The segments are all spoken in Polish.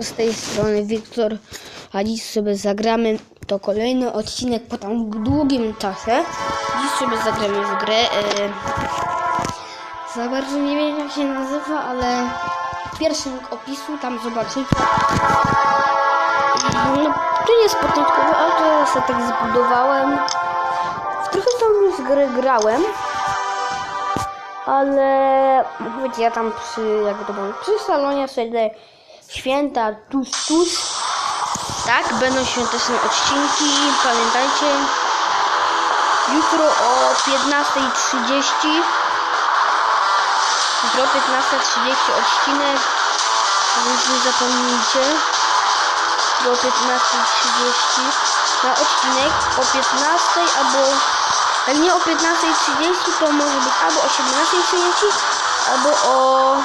Z tej strony Wiktor, a dziś sobie zagramy, to kolejny odcinek po tam długim czasie. Dziś sobie zagramy w grę. E, za bardzo nie wiem jak się nazywa, ale pierwszy link opisu, tam zobaczycie. No, to nie jest początkowy, ale to ja sobie tak zbudowałem. Trochę tam już gry grałem. Ale wiecie, ja tam przy, jak to powiem, przy salonie sobie święta tuż, tuż. Tak, będą świąteczne odcinki. Pamiętajcie, jutro o 15.30 jutro o 15.30 odcinek, więc nie zapomnijcie. Jutro o 15.30 na odcinek o 15.00 albo jak nie o 15.30 to może być albo o 17.30 albo o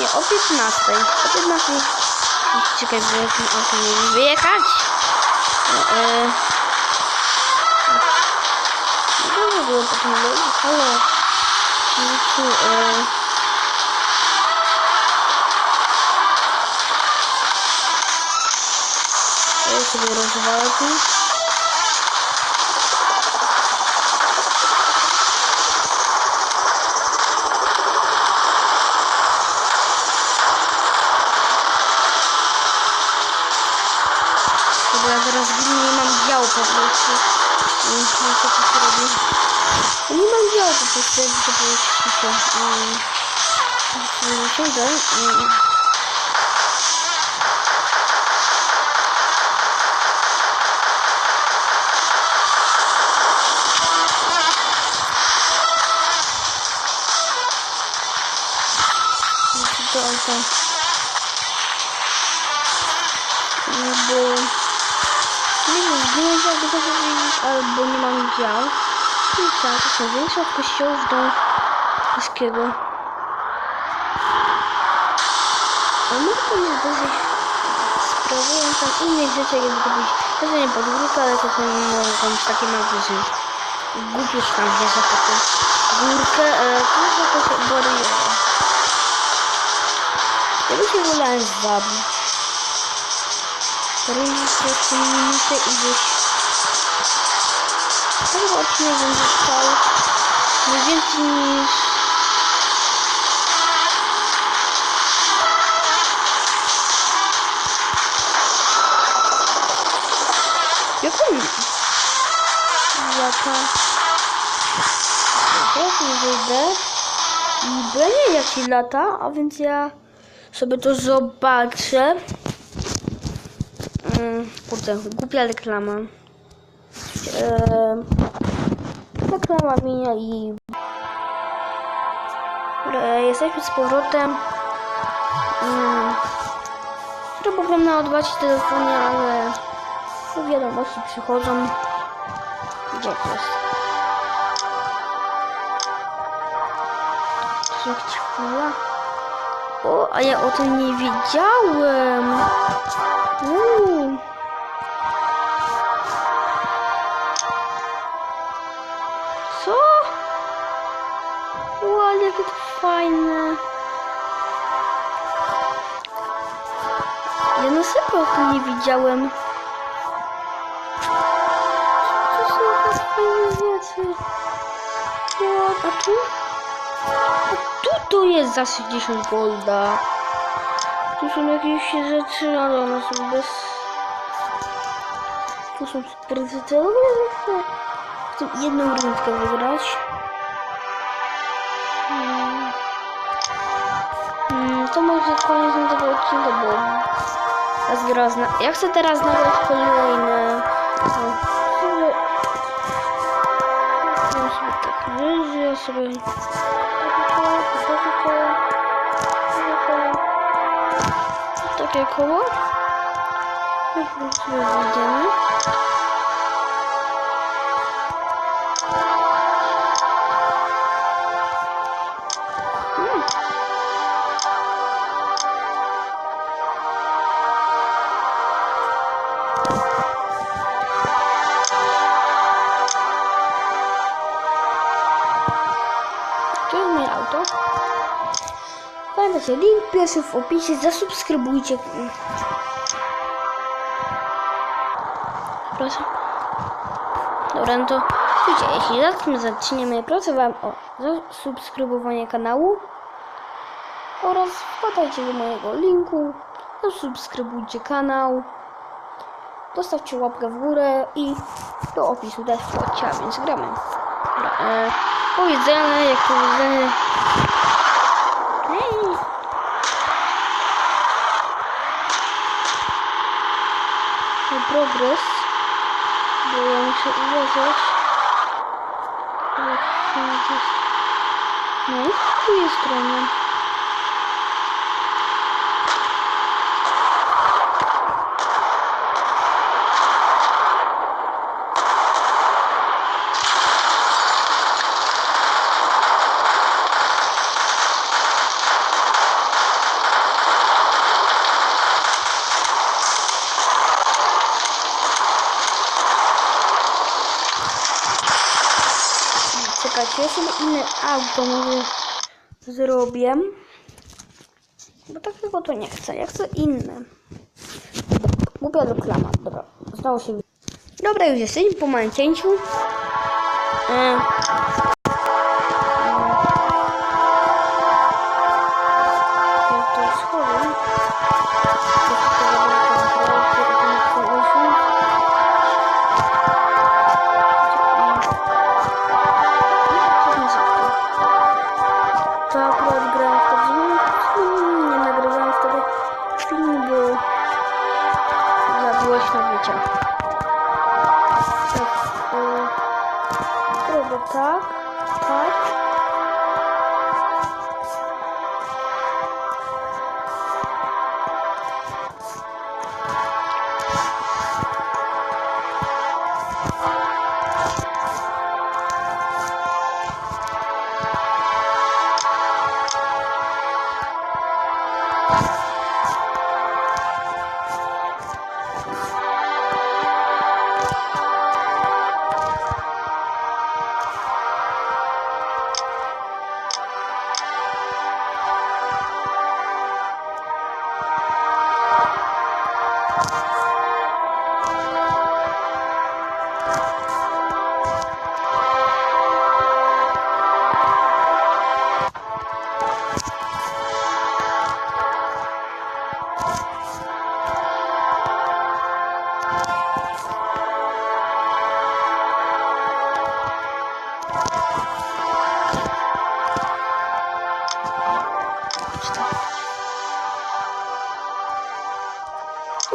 nie, o 15. O 15. Czekaj, bo ja tym autem nie wyjechać. No, e... No nie było potem drogi, halo. Jezu, e... Ja sobie rozwalę tu. Bo ja teraz nie mam działu po prostu. Nie wiem, co tu się robi. No Nie mam działu po prostu, jakby to powiedzieć. Siądę. mm. To wiem, zginąć jakby to powiedzieć, albo nie mam dział. I tak, to są większe od kościołów do paskiego. A może to nie dosyć sprawują tam innych rzeczy, jakby to być, to nie podwórka, ale to są być takie małe rzeczy. Głupiusz tam wjeżdża po tą górkę, e, to jest jakaś bariera. Ja by się wolałem zabić. Robić jeszcze minutę i gdzieś... To chyba odcinek będzie trwał nie więcej niż... Jaką... Jaka... Teraz nie wyjdę. I wiem jak się lata, a więc ja sobie to zobaczę. Kurde, głupia reklama. Eee, reklama minia i... Eee, jesteśmy z powrotem. Mm, próbowałem naładować telefonie, ale no wiadomości przychodzą. Gdzie to jest? Jakaś chwila. O, a ja o tym nie wiedziałem. Uuu. Co? Wow, jakie to fajne. Ja na tym nie widziałem. To są jakieś fajne rzeczy. Wow, a tu? A tu to jest za 60 golda. Tu są jakieś rzeczy, ale one są bez... Tu są precyzyjne. Chcę jedną rundkę wygrać. Hmm. Hmm, to może koniec tego odcinka, bo... Ja, teraz na... ja chcę teraz nagrać kolejne... No, sobie... Ja sobie tak wyżej, ja sobie... takie koło. Takie koło. Jak Link pierwszy w opisie, zasubskrybujcie. Proszę. Dobra, no to słuchajcie, jeśli za tym zaczniemy, proszę Wam o zasubskrybowanie kanału oraz wpadajcie do mojego linku, zasubskrybujcie kanał, dostawcie łapkę w górę i do opisu też wchodźcie, a więc gramy. Dobra, e, powiedzenie, jak powiedzenie. Hej! No progres, bo ja muszę uważać. No i w stronie? Czekajcie, ja sobie inne auto może zrobię. Bo takiego to nie chcę, ja chcę inne. Głupia reklama, dobra, zdało się. Dobra, już jesteśmy po małym cięciu. E,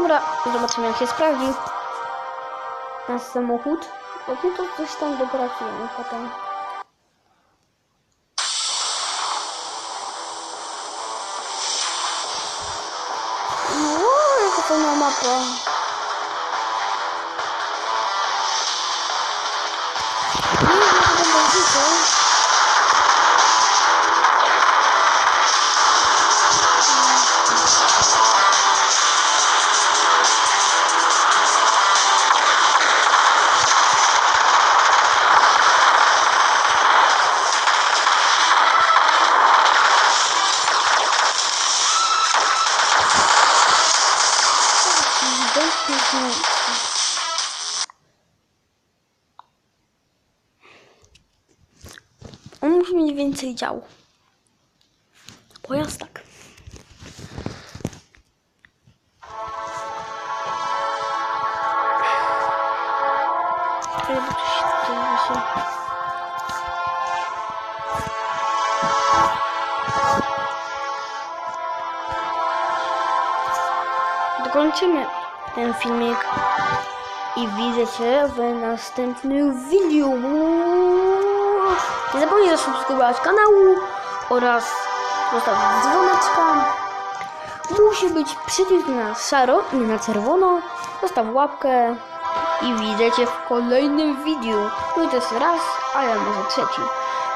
Dobra, zobaczymy jak się sprawdzi. Nasz samochód. Jak nie to coś tam dopracujemy potem. O, jaka fajna mapa. On musi mieć więcej działu. Pojazd tak. Dokończymy ten filmik i widzę Cię w następnym video. Nie zapomnij zasubskrybować kanału oraz zostawić dzwoneczka. Musi być przycisk na szaro, nie na czerwono. Zostaw łapkę i widzę Cię w kolejnym video. No i to jest raz, ale może trzeci.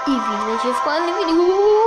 I widzę Cię w kolejnym video.